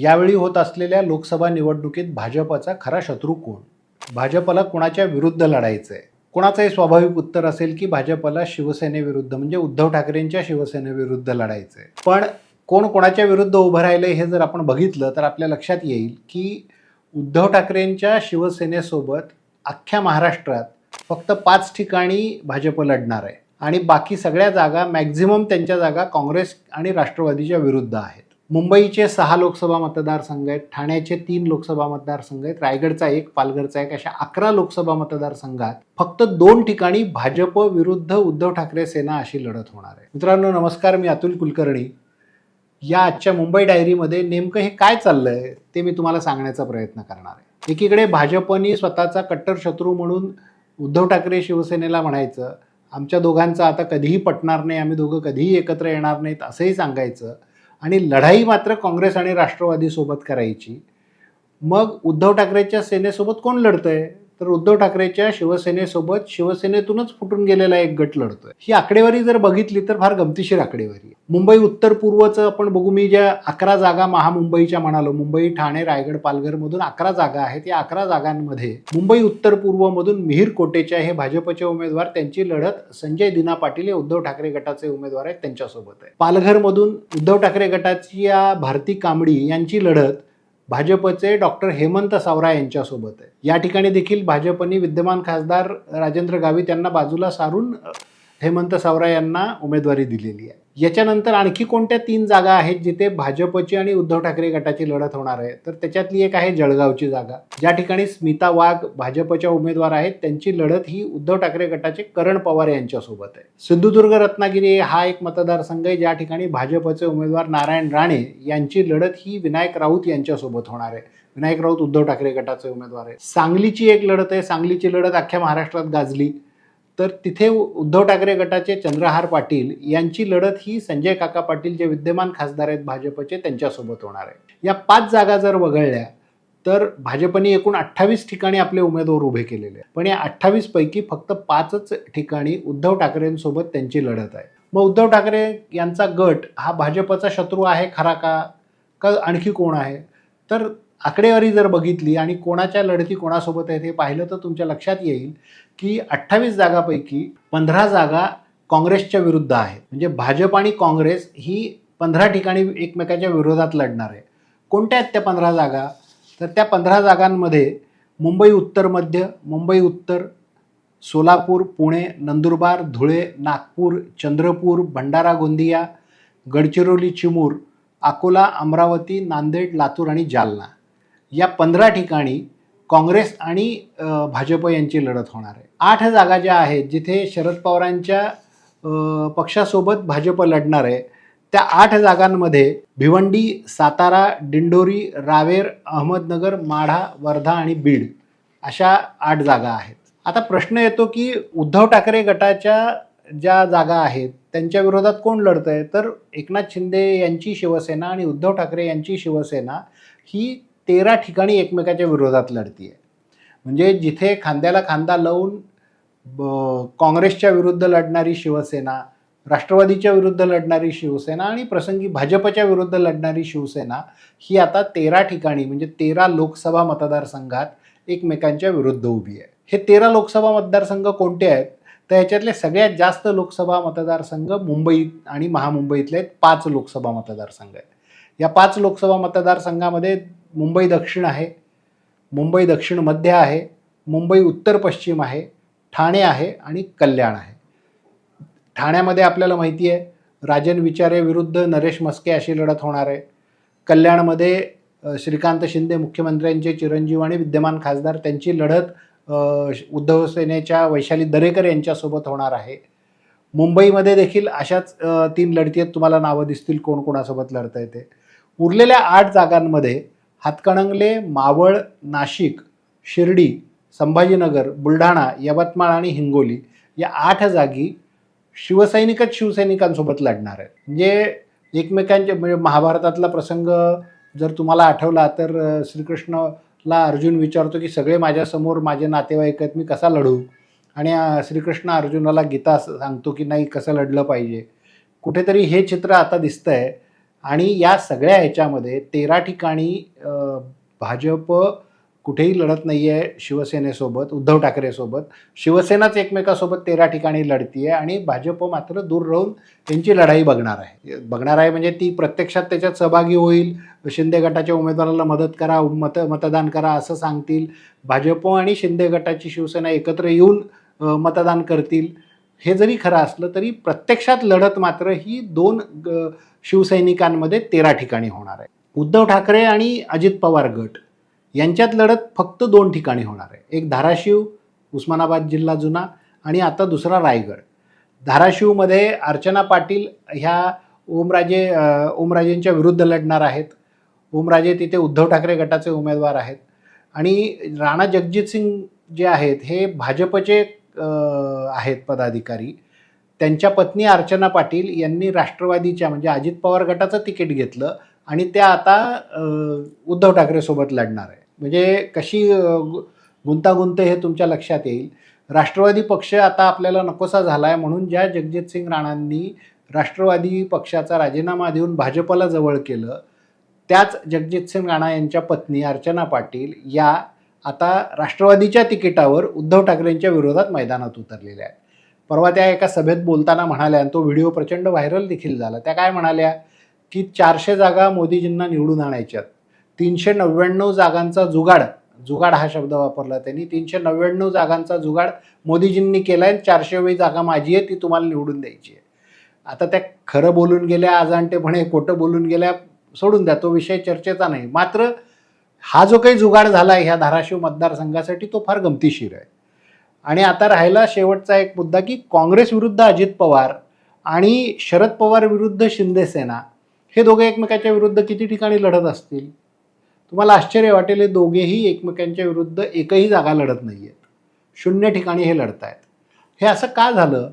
यावेळी होत असलेल्या लोकसभा निवडणुकीत भाजपचा खरा शत्रू कोण? भाजपला कोणाच्या विरुद्ध लढायचं आहे कोणाचंही स्वाभाविक उत्तर असेल की भाजपला शिवसेनेविरुद्ध म्हणजे उद्धव ठाकरेंच्या शिवसेनेविरुद्ध लढायचं आहे पण कोण कोणाच्या विरुद्ध उभं राहिलं हे जर आपण बघितलं तर आपल्या लक्षात येईल की उद्धव ठाकरेंच्या शिवसेनेसोबत अख्ख्या महाराष्ट्रात फक्त पाच ठिकाणी भाजप लढणार आहे. आणि बाकी सगळ्या जागा मॅक्झिमम त्यांच्या जागा काँग्रेस आणि राष्ट्रवादीच्या विरुद्ध आहेत. मुंबईचे सहा लोकसभा मतदारसंघ आहेत ठाण्याचे तीन लोकसभा मतदारसंघ आहेत रायगडचा एक पालघरचा एक अशा अकरा लोकसभा मतदारसंघात फक्त दोन ठिकाणी भाजप विरुद्ध उद्धव ठाकरे सेना अशी लढत होणार आहे. मित्रांनो नमस्कार मी अतुल कुलकर्णी. या आजच्या मुंबई डायरीमध्ये नेमकं हे काय चाललंय ते मी तुम्हाला सांगण्याचा प्रयत्न करणार आहे. एकीकडे भाजपनी स्वतःचा कट्टर शत्रू म्हणून उद्धव ठाकरे शिवसेनेला म्हणायचं आमच्या दोघांचं आता कधीही पटणार नाही आम्ही दोघं कधीही एकत्र येणार नाहीत असंही सांगायचं आणि लढाई मात्र काँग्रेस आणि राष्ट्रवादीसोबत करायची. मग उद्धव ठाकरेच्या सेनेसोबत कोण लढतंय? तर उद्धव ठाकरेच्या शिवसेनेसोबत शिवसेनेतूनच फुटून गेलेला एक गट लढतोय. ही आकडेवारी जर बघितली तर फार गमतीशीर आकडेवारी आहे. मुंबई उत्तर पूर्वचं आपण बघू मी ज्या अकरा जागा महामुंबईच्या म्हणालो मुंबई ठाणे रायगड पालघरमधून अकरा जागा आहेत. या अकरा जागांमध्ये मुंबई उत्तर पूर्वमधून मिहीर कोटेच्या हे भाजपचे उमेदवार त्यांची लढत संजय दिना पाटील हे उद्धव ठाकरे गटाचे उमेदवार आहेत त्यांच्यासोबत आहे. पालघरमधून उद्धव ठाकरे गटाची या भारती कांबडी यांची लढत भाजपचे डॉक्टर हेमंत सावरा यांच्यासोबत आहे. या ठिकाणी देखील भाजपने विद्यमान खासदार राजेंद्र गावित यांना बाजूला सारून हेमंत सावरा यांना उमेदवारी दिलेली आहे. याच्यानंतर आणखी कोणत्या तीन जागा आहेत जिथे भाजपची आणि उद्धव ठाकरे गटाची लढत होणार आहे? तर त्याच्यातली एक आहे जळगावची जागा. ज्या ठिकाणी स्मिता वाघ भाजपच्या उमेदवार आहेत त्यांची लढत ही उद्धव ठाकरे गटाचे करण पवार यांच्यासोबत आहे. सिंधुदुर्ग रत्नागिरी हा एक मतदारसंघ आहे ज्या ठिकाणी भाजपचे उमेदवार नारायण राणे यांची लढत ही विनायक राऊत यांच्यासोबत होणार आहे. विनायक राऊत उद्धव ठाकरे गटाचे उमेदवार आहे सांगलीची एक लढत आहे. सांगलीची लढत अख्ख्या महाराष्ट्रात गाजली. तर तिथे उद्धव ठाकरे गटाचे चंद्रहार पाटील यांची लढत ही संजय काका पाटील जे विद्यमान खासदार आहेत भाजपचे त्यांच्यासोबत होणार आहे. या पाच जागा जर वगळल्या तर भाजपने एकूण अठ्ठावीस ठिकाणी आपले उमेदवार उभे केलेले पण या अठ्ठावीस पैकी फक्त पाचच ठिकाणी उद्धव ठाकरेंसोबत त्यांची लढत आहे. मग उद्धव ठाकरे यांचा गट हा भाजपचा शत्रू आहे खरा का? का आणखी कोण आहे? तर आकडेवारी जर बघितली आणि कोणाच्या लढती कोणासोबत आहेत हे पाहिलं तर तुमच्या लक्षात येईल की अठ्ठावीस जागापैकी पंधरा जागा काँग्रेसच्या विरुद्ध आहेत. म्हणजे भाजप आणि काँग्रेस ही पंधरा ठिकाणी एकमेकाच्या विरोधात लढणार आहे. कोणत्या आहेत त्या पंधरा जागा? तर त्या पंधरा जागांमध्ये मुंबई उत्तर मध्य मुंबई उत्तर सोलापूर पुणे नंदुरबार धुळे नागपूर चंद्रपूर भंडारा गोंदिया गडचिरोली चिमूर अकोला अमरावती नांदेड लातूर आणि जालना. या पंधरा ठिकाणी काँग्रेस आणि भाजप यांची लढत होणार आहे. आठ जागा ज्या आहेत जिथे शरद पवारांच्या पक्षासोबत भाजप लढणार आहे त्या आठ जागांमध्ये भिवंडी सातारा दिंडोरी रावेर अहमदनगर माढा वर्धा आणि बीड अशा आठ जागा आहेत. आता प्रश्न येतो की उद्धव ठाकरे गटाच्या ज्या जागा आहेत त्यांच्या विरोधात कोण लढत आहे तर एकनाथ शिंदे यांची शिवसेना आणि उद्धव ठाकरे यांची शिवसेना ही तेरा ठिकाणी एकमेकाच्या विरोधात लढती आहे म्हणजे जिथे खांद्याला खांदा लावून ब- काँग्रेसच्या विरुद्ध लढणारी शिवसेना राष्ट्रवादीच्या विरुद्ध लढणारी शिवसेना आणि प्रसंगी भाजपच्या विरुद्ध लढणारी शिवसेना ही आता तेरा ठिकाणी म्हणजे तेरा लोकसभा मतदारसंघात एकमेकांच्या विरुद्ध उभी आहे. हे तेरा लोकसभा मतदारसंघ कोणते आहेत? तर याच्यातले सगळ्यात जास्त लोकसभा मतदारसंघ मुंबई आणि महामुंबईतले आहेत पाच लोकसभा मतदारसंघ आहेत. या पाच लोकसभा मतदारसंघामध्ये मुंबई दक्षिण आहे मुंबई दक्षिण मध्य आहे मुंबई उत्तर पश्चिम आहे ठाणे आहे आणि कल्याण आहे. ठाण्यामध्ये आपल्याला माहिती आहे राजन विचारे विरुद्ध नरेश मस्के अशी लढत होणार आहे. कल्याणमध्ये श्रीकांत शिंदे मुख्यमंत्र्यांचे चिरंजीव आणि विद्यमान खासदार त्यांची लढत उद्धव सेनेच्या वैशाली दरेकर यांच्यासोबत होणार आहे. मुंबईमध्ये देखील अशाच तीन लढती आहेत. तुम्हाला नावं दिसतील कोण कोणासोबत लढता येते उरलेल्या आठ जागांमध्ये हातकणंगले मावळ नाशिक शिर्डी संभाजीनगर बुलढाणा यवतमाळ आणि हिंगोली या आठ जागी शिवसैनिकच शिवसैनिकांसोबत लढणार आहेत. म्हणजे एकमेकांचे म्हणजे महाभारतातला प्रसंग जर तुम्हाला आठवला तर श्रीकृष्णला अर्जुन विचारतो की सगळे माझ्यासमोर माझे नातेवाईक आहेत मी कसा लढू? आणि श्रीकृष्ण अर्जुनाला गीता सांगतो की नाही कसं लढलं पाहिजे? कुठेतरी हे चित्र आता दिसतंय. आणि या सगळ्या ह्याच्यामध्ये तेरा ठिकाणी भाजप कुठेही लढत नाही आहे शिवसेनेसोबत उद्धव ठाकरेसोबत. शिवसेनाच एकमेकासोबत तेरा ठिकाणी लढतीये आणि भाजप मात्र दूर राहून त्यांची लढाई बघणार आहे. बघणार आहे म्हणजे ती प्रत्यक्षात त्याच्यात सहभागी होईल शिंदे गटाच्या उमेदवाराला मदत करा मत मतदान करा असं सांगतील. भाजप आणि शिंदे गटाची शिवसेना एकत्र येऊन मतदान करतील. हे जरी खरं असलं तरी प्रत्यक्षात लढत मात्र ही दोन ग- शिवसैनिकांमध्ये तेरा ठिकाणी होणार आहे. उद्धव ठाकरे आणि अजित पवार गट यांच्यात लढत फक्त दोन ठिकाणी होणार आहे. एक धाराशिव उस्मानाबाद जिल्हा जुना आणि आता दुसरा रायगड. धाराशिवमध्ये अर्चना पाटील ह्या ओमराजे ओमराजेंच्या विरुद्ध लढणार आहेत. ओमराजे तिथे उद्धव ठाकरे गटाचे उमेदवार आहेत. आणि राणा जगजित सिंग जे आहेत हे भाजपचे आहेत पदाधिकारी. त्यांच्या पत्नी अर्चना पाटील यांनी राष्ट्रवादीच्या म्हणजे अजित पवार गटाचं तिकीट घेतलं आणि त्या आता उद्धव ठाकरेसोबत लढणार आहे. म्हणजे कशी गु- गुंतागुंत हे तुमच्या लक्षात येईल. राष्ट्रवादी पक्ष आता आपल्याला नकोसा झाला आहे म्हणून ज्या जगजित सिंग राणांनी राष्ट्रवादी पक्षाचा राजीनामा देऊन भाजपला जवळ केलं त्याच जगजित सिंग राणा यांच्या पत्नी अर्चना पाटील या आता राष्ट्रवादीच्या तिकिटावर उद्धव ठाकरेंच्या विरोधात मैदानात उतरलेल्या आहेत. परवा त्या एका सभेत बोलताना म्हणाल्या आणि तो व्हिडिओ प्रचंड व्हायरल देखील झाला. त्या काय म्हणाल्या की चारशे जागा मोदीजींना निवडून आणायच्यात. तीनशे नव्याण्णव जागांचा जुगाड जुगाड हा शब्द वापरला त्यांनी तीनशे नव्याण्णव जागांचा जुगाड मोदीजींनी केला आहे चारशेवी जागा माझी आहे ती तुम्हाला निवडून द्यायची आहे. आता त्या खरं बोलून गेल्या आजांटेपणे खोटं बोलून गेल्या सोडून द्या तो विषय चर्चेचा नाही. मात्र हा जो काही जुगाड झाला आहे ह्या धाराशिव मतदारसंघासाठी तो फार गमतीशीर आहे. आणि आता राहिला शेवटचा एक मुद्दा की काँग्रेस विरुद्ध अजित पवार आणि शरद पवार विरुद्ध शिंदेसेना हे दोघे एकमेकांच्या विरुद्ध किती ठिकाणी लढत असतील? तुम्हाला आश्चर्य वाटेल हे दोघेही एकमेकांच्या विरुद्ध एकही जागा लढत नाही आहेत शून्य ठिकाणी हे लढत आहेत हे असं का झालं?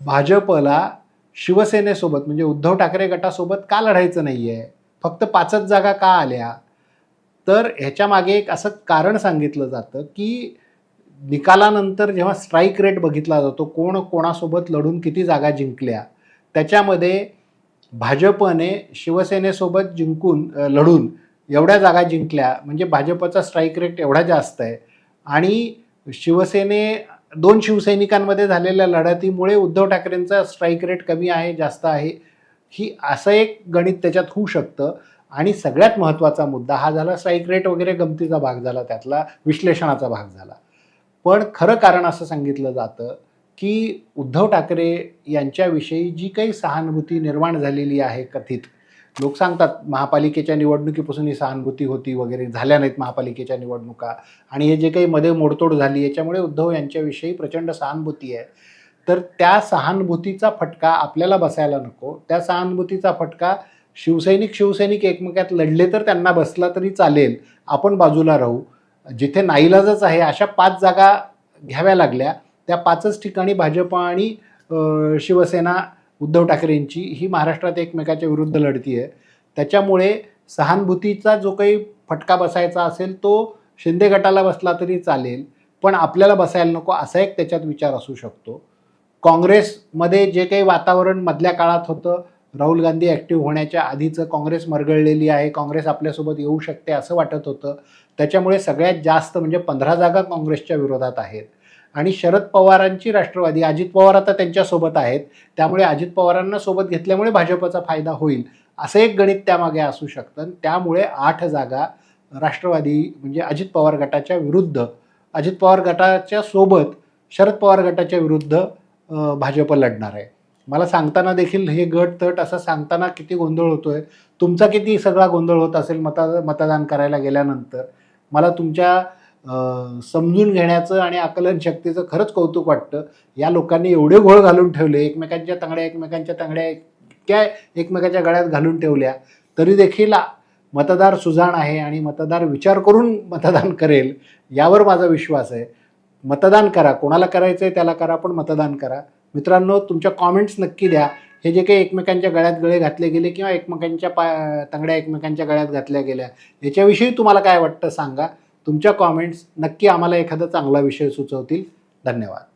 भाजपला शिवसेनेसोबत म्हणजे उद्धव ठाकरे गटासोबत का लढायचं नाही आहे फक्त पाचच जागा का आल्या? तर ह्याच्या मागे एक असं कारण सांगितलं जातं की निकालानंतर जेव्हा स्ट्राईक रेट बघितला जातो कोण कोणासोबत लढून किती जागा जिंकल्या त्याच्यामध्ये भाजपने शिवसेनेसोबत जिंकून लढून एवढ्या जागा जिंकल्या म्हणजे भाजपचा स्ट्राईक रेट एवढा जास्त आहे. आणि शिवसेने दोन शिवसैनिकांमध्ये झालेल्या लढतीमुळे उद्धव ठाकरेंचा स्ट्राईक रेट कमी आहे जास्त आहे. ही असं एक गणित त्याच्यात होऊ शकतं. आणि सगळ्यात महत्त्वाचा मुद्दा हा झाला स्ट्राईक रेट वगैरे गमतीचा भाग झाला त्यातला विश्लेषणाचा भाग झाला. पण खरं कारण असं सांगितलं जातं की उद्धव ठाकरे यांच्याविषयी जी काही सहानुभूती निर्माण झालेली आहे कथित लोक सांगतात महापालिकेच्या निवडणुकीपासून ही सहानुभूती होती वगैरे झाल्या नाहीत महापालिकेच्या निवडणुका. आणि हे जे काही मध्ये मोडतोड झाली याच्यामुळे उद्धव यांच्याविषयी प्रचंड सहानुभूती आहे. तर त्या सहानुभूतीचा फटका आपल्याला बसायला नको. त्या सहानुभूतीचा फटका शिवसैनिक शिवसैनिक एकमेकात लढले तर त्यांना बसला तरी चालेल. आपण बाजूला राहू. जिथे नाईलाजच आहे अशा पाच जागा घ्याव्या लागल्या. त्या पाचच ठिकाणी भाजप आणि शिवसेना उद्धव ठाकरेंची ही महाराष्ट्रात एकमेकाच्या विरुद्ध लढती आहे त्याच्यामुळे सहानुभूतीचा जो काही फटका बसायचा असेल तो शिंदे गटाला बसला तरी चालेल. पण आपल्याला बसायला नको असा एक त्याच्यात विचार असू शकतो. काँग्रेसमध्ये जे काही वातावरण मधल्या काळात होतं राहुल गांधी ॲक्टिव्ह होण्याच्या आधीचं काँग्रेस मरगळलेली आहे काँग्रेस आपल्यासोबत येऊ शकते असं वाटत होतं. त्याच्यामुळे सगळ्यात जास्त म्हणजे पंधरा जागा काँग्रेसच्या विरोधात आहेत. आणि शरद पवारांची राष्ट्रवादी अजित पवार आता त्यांच्यासोबत आहेत. त्यामुळे अजित पवारांना सोबत घेतल्यामुळे भाजपचा फायदा होईल असं एक गणित त्यामागे असू शकतं. त्यामुळे आठ जागा राष्ट्रवादी म्हणजे अजित पवार गटाच्या विरुद्ध अजित पवार गटाच्या सोबत शरद पवार गटाच्या विरुद्ध भाजप लढणार आहे. मला सांगताना देखील हे गट तट असं सांगताना किती गोंधळ होतोय. तुमचा किती सगळा गोंधळ होत असेल मता मतदान करायला गेल्यानंतर मला तुमच्या समजून घेण्याचं आणि आकलन शक्तीचं खरंच कौतुक वाटतं. या लोकांनी एवढे घोळ घालून ठेवले एकमेकांच्या तंगड्या एकमेकांच्या तंगड्या इतक्या एकमेकाच्या गळ्यात घालून ठेवल्या तरी देखील मतदार सुजाण आहे आणि मतदार विचार करून मतदान करेल यावर माझा विश्वास आहे. मतदान करा कोणाला करायचं आहे त्याला करा पण मतदान करा. मित्रांनो तुमच्या कॉमेंट्स नक्की द्या. हे जे काही एकमेकांच्या गळ्यात गळे घातले गेले किंवा एकमेकांच्या पा तंगड्या एकमेकांच्या गळ्यात घातल्या गेल्या याच्याविषयी तुम्हाला काय वाटतं सांगा. तुमच्या कॉमेंट्स नक्की आम्हाला एखादा चांगला विषय सुचवतील. धन्यवाद.